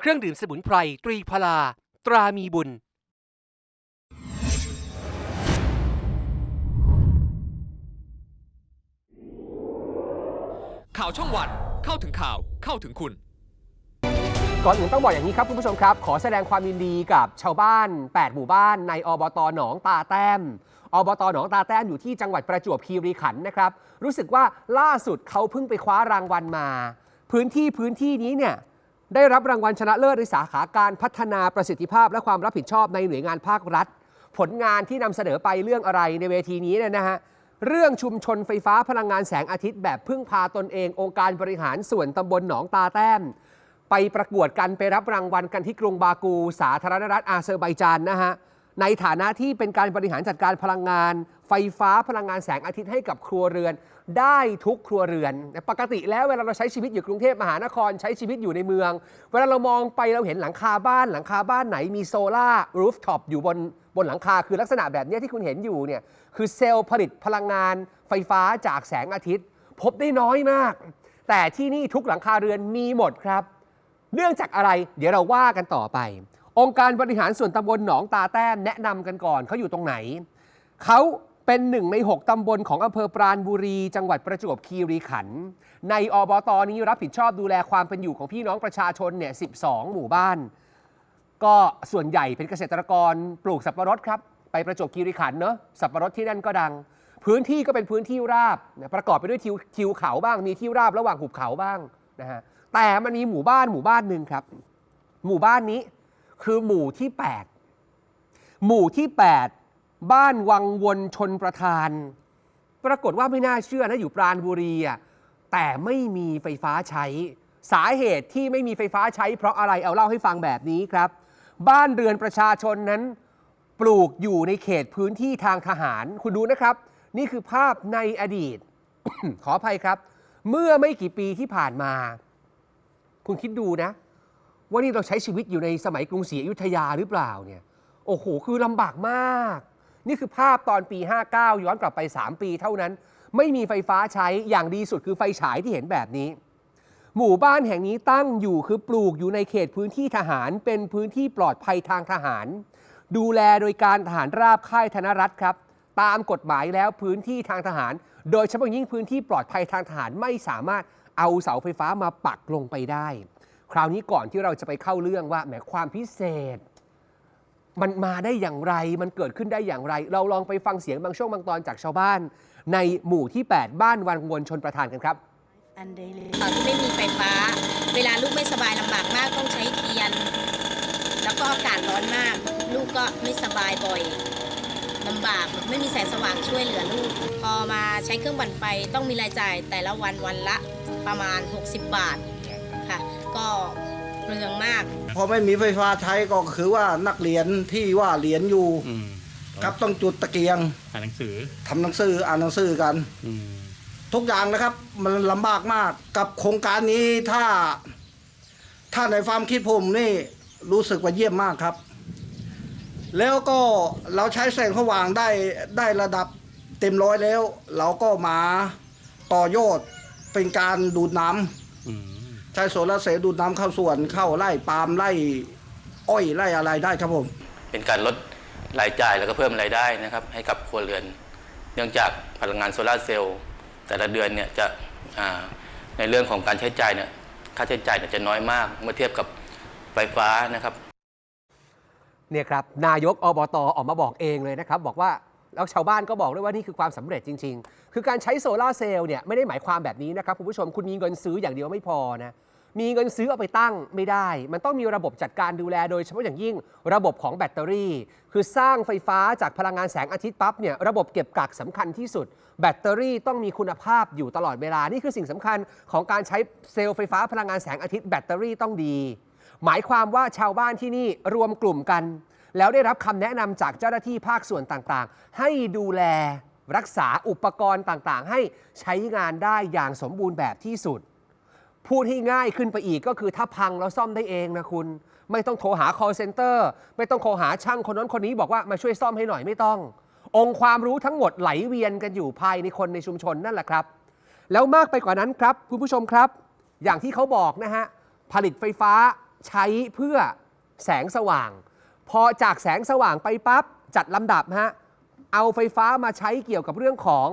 เครื่องดื่มสมุนไพรตรีพลา ตรามีบุญ ข่าวช่องวันเข้าถึงข่าวเข้าถึงคุณ ก่อนอื่นต้องบอกอย่างนี้ครับคุณผู้ชมครับ ขอแสดงความยินดีกับชาวบ้าน 8 หมู่บ้านในอบตหนองตาแต้มอบตหนองตาแต้มอยู่ที่จังหวัดประจวบคีรีขันธ์นะครับ รู้สึกว่าล่าสุดเขาเพิ่งไปคว้ารางวัลมา พื้นที่พื้นที่นี้เนี่ย ได้รับรางวัลชนะเลิศในสาขาการพัฒนาประสิทธิภาพ และความรับผิดชอบในหน่วยงานภาครัฐ ผลงานที่นำเสนอไปเรื่องอะไรในเวทีนี้เนี่ยนะฮะเรื่องชุมชนไฟฟ้าพลังงานแสงอาทิตย์แบบพึ่งพาตนเอง องค์การบริหารส่วนตำบลหนองตาแต้ม ไปประกวดกันไปรับรางวัลกันที่กรุงบากู สาธารณรัฐอาเซอร์ไบจานนะฮะในฐานะที่เป็นการบริหารจัดการพลังงาน ฟฟ้าพลังงานแสงอาทิตย์ให้กับครัวเรือน ได้ทุกครัวเรือน ปกติแล้วเวลาเราใช้ชีวิตอยู่กรุงเทพมหานครใช้ชีวิตอยู่ในเมือง เวลาเรามองไปเราเห็นหลังคาบ้านหลังคาบ้านไหนมีโซลาร์รูฟท็อปอยู่บนบนหลังคาคือลักษณะแบบนี้ที่คุณเห็นอยู่เนี่ยคือเซลล์ผลิตพลังงานไฟฟ้าจากแสงอาทิตย์ พบได้น้อยมาก แต่ที่นี่ทุกหลังคาเรือนมีหมดครับ เนื่องจากอะไรเดี๋ยวเราว่ากันต่อไป องค์การบริหารส่วนตำบลหนองตาแต้มแนะนำกันก่อนเขาอยู่ตรงไหนเขา เป็นหนึ่งใน 6 ตำบลของอำเภอปราณบุรี จังหวัดประจวบคีรีขันธ์ในอบตนี้รับผิดชอบดูแลความเป็นอยู่ของพี่น้องประชาชนเนี่ย 12 หมู่บ้าน ก็ส่วนใหญ่เป็นเกษตรกรปลูกสับปะรดครับ ไปประจวบคีรีขันธ์เนอะสับปะรดที่นั่นก็ดัง พื้นที่ก็เป็นพื้นที่ราบนะประกอบไปด้วยทิวทิวเขาบ้างมีที่ราบระหว่างหุบเขาบ้างนะฮะแต่มันมีหมู่บ้านหมู่บ้านหนึ่งครับ หมู่บ้านนี้คือหมู่ที่ 8 หมู่ที่ 8 บ้านวังวนชนประทาน ปรากฏว่าไม่น่าเชื่อนะอยู่ปราณบุรีอะแต่ไม่มีไฟฟ้าใช้ สาเหตุที่ไม่มีไฟฟ้าใช้ เพราะอะไรเอาเล่าให้ฟังแบบนี้ครับ บ้านเรือนประชาชนนั้น ปลูกอยู่ในเขตพื้นที่ทางทหาร คุณดูนะครับ นี่คือภาพในอดีต ขออภัยครับ เมื่อไม่กี่ปีที่ผ่านมา คุณคิดดูนะ ว่านี่เราใช้ชีวิตอยู่ในสมัยกรุงศรีอยุธยาหรือเปล่าเนี่ย โอ้โห คือลำบากมาก นี่คือภาพตอนปี 59 ย้อนกลับไป 3 ปีเท่านั้น ไม่มีไฟฟ้าใช้อย่างดีสุดคือไฟฉายที่เห็นแบบนี้ หมู่บ้านแห่งนี้ตั้งอยู่คือปลูกอยู่ในเขตพื้นที่ทหาร เป็นพื้นที่ปลอดภัยทางทหาร ดูแลโดยการทหารราบค่ายธนรัฐครับ ตามกฎหมายแล้วพื้นที่ทางทหาร โดยเฉพาะยิ่งพื้นที่ปลอดภัยทางทหารไม่สามารถเอาเสาไฟฟ้ามาปักลงไปได้ คราวนี้ก่อนที่เราจะไปเข้าเรื่องว่าแหมความพิเศษ มันมาได้อย่างไร มันเกิดขึ้นได้อย่างไร เราลองไปฟังเสียงบางช่วงบางตอนจากชาวบ้าน ในหมู่ที่ 8 บ้านวังวนชนประทานกันครับ อันเดเลยตอนที่ไม่มีไฟฟ้า เวลาลูกไม่สบายลำบากมากต้องใช้เทียน แล้วก็อากาศร้อนมาก ลูกก็ไม่สบายบ่อยลำบากไม่มีแสงสว่างช่วยเหลือลูก พอมาใช้เครื่องปั่นไฟต้องมีรายจ่ายแต่ละวันวันละประมาณ 60 บาทค่ะ ก็ เปลืองมาก พอไม่มีไฟฟ้าใช้ก็คือว่านักเรียนที่ว่าเรียนอยู่อืมครับต้องจุดตะเกียงอ่านหนังสือทำหนังสืออ่านหนังสือกัน อืมทุกอย่างนะครับ มันลำบากมากกับโครงการนี้ถ้า ถ้าในความคิดผมนี่รู้สึกว่าเยี่ยมมากครับ แล้วก็เราใช้แสงสว่างได้ได้ระดับเต็มร้อยแล้ว เราก็มาต่อยอดเป็นการดูดน้ำ อืม ใช้โซลาร์เซลล์ดูดน้ำเข้าสวนเข้าไร่ปาล์มไร่อ้อยไร่อะไรได้ครับผม เป็นการลดรายจ่ายแล้วก็เพิ่มรายได้นะครับ ให้กับครัวเรือน เนื่องจากพลังงานโซลาร์เซลล์แต่ละเดือนเนี่ยจะอ่าในเรื่องของการใช้จ่ายเนี่ยค่าใช้จ่ายเนี่ยจะน้อยมากเมื่อเทียบกับไฟฟ้านะครับเนี่ยครับนายกอบตออกมาบอกเองเลยนะครับ บอกว่า แล้วชาวบ้านก็บอกด้วยว่านี่คือความสำเร็จจริง ๆ คือการใช้โซลาเซลล์เนี่ยไม่ได้หมายความแบบนี้นะครับคุณผู้ชมคุณมีเงินซื้ออย่างเดียวไม่พอนะมีเงินซื้อเอาไปตั้งไม่ได้ มันต้องมีระบบจัดการดูแลโดยเฉพาะอย่างยิ่งระบบของแบตเตอรี่ คือสร้างไฟฟ้าจากพลังงานแสงอาทิตย์ปั๊บเนี่ยระบบเก็บกักสำคัญที่สุด แบตเตอรี่ต้องมีคุณภาพอยู่ตลอดเวลา นี่คือสิ่งสำคัญของการใช้เซลล์ไฟฟ้าพลังงานแสงอาทิตย์แบตเตอรี่ต้องดี หมายความว่าชาวบ้านที่นี่รวมกลุ่มกัน แล้วได้รับคำแนะนำจากเจ้าหน้าที่ภาคส่วนต่างๆ ให้ดูแลรักษาอุปกรณ์ต่างๆ ให้ใช้งานได้อย่างสมบูรณ์แบบที่สุด พูดให้ง่ายขึ้นไปอีกก็คือถ้าพังแล้วซ่อมได้เองนะคุณ ไม่ต้องโทรหา call center ไม่ต้องโทรหาช่างคนนั้นคนนี้บอกว่ามาช่วยซ่อมให้หน่อยไม่ต้อง องค์ความรู้ทั้งหมดไหลเวียนกันอยู่ภายในคนในชุมชนนั่นแหละครับ แล้วมากไปกว่านั้นครับคุณผู้ชมครับ อย่างที่เขาบอกนะฮะผลิตไฟฟ้าใช้เพื่อแสงสว่าง พอจากแสงสว่างไปปั๊บจัดลำดับฮะเอาไฟฟ้ามาใช้เกี่ยวกับเรื่องของ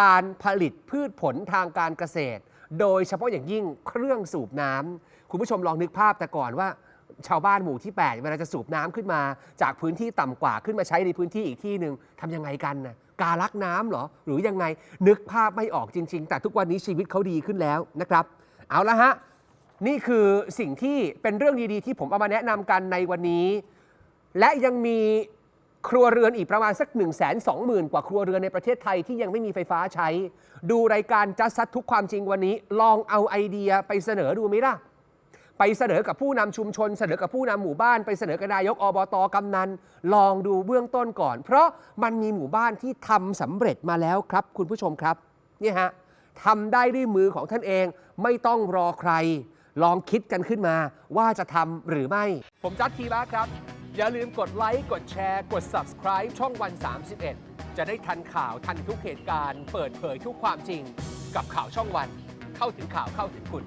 การผลิตพืชผลทางการเกษตร โดยเฉพาะอย่างยิ่งเครื่องสูบน้ำคุณผู้ชมลองนึกภาพแต่ก่อนว่า ชาวบ้านหมู่ที่ 8 เวลาจะสูบน้ำขึ้นมา จากพื้นที่ต่ำกว่าขึ้นมาใช้ในพื้นที่อีกที่หนึ่งทำยังไงกันนะกาลักน้ำเหรอ หรือยังไงนึกภาพไม่ออกจริง ๆ แต่ทุกวันนี้ชีวิตเขาดีขึ้นแล้วนะครับ เอาละฮะนี่คือสิ่งที่เป็นเรื่องดีๆ ที่ผมเอามาแนะนำกันในวันนี้ และยังมีครัวเรือนอีกประมาณสัก 1 2 0 0 0 0 กว่าครัวเรือนในประเทศไทยที่ยังไม่มีไฟฟ้าใช้ ดูรายการจัดซัดทุกความจริงวันนี้ ลองเอาไอเดียไปเสนอดูไหมล่ะ ไปเสนอกับผู้นำชุมชน เสนอกับผู้นำหมู่บ้าน ไปเสนอกับนายกอบตกำนัน ลองดูเบื้องต้นก่อน เพราะมันมีหมู่บ้านที่ทำสำเร็จมาแล้วครับ คุณผู้ชมครับนี่ฮะทำได้ด้วยมือของท่านเองไม่ต้องรอใคร ลองคิดกันขึ้นมาว่าจะทำหรือไม่ ผมจัดทีบ้าครับ อย่าลืมกดไลค์ กดแชร์ กด subscribe ช่องวัน 31 จะได้ทันข่าวทันทุกเหตุการณ์ เปิดเผยทุกความจริง กับข่าวช่องวัน เข้าถึงข่าวเข้าถึงคุณ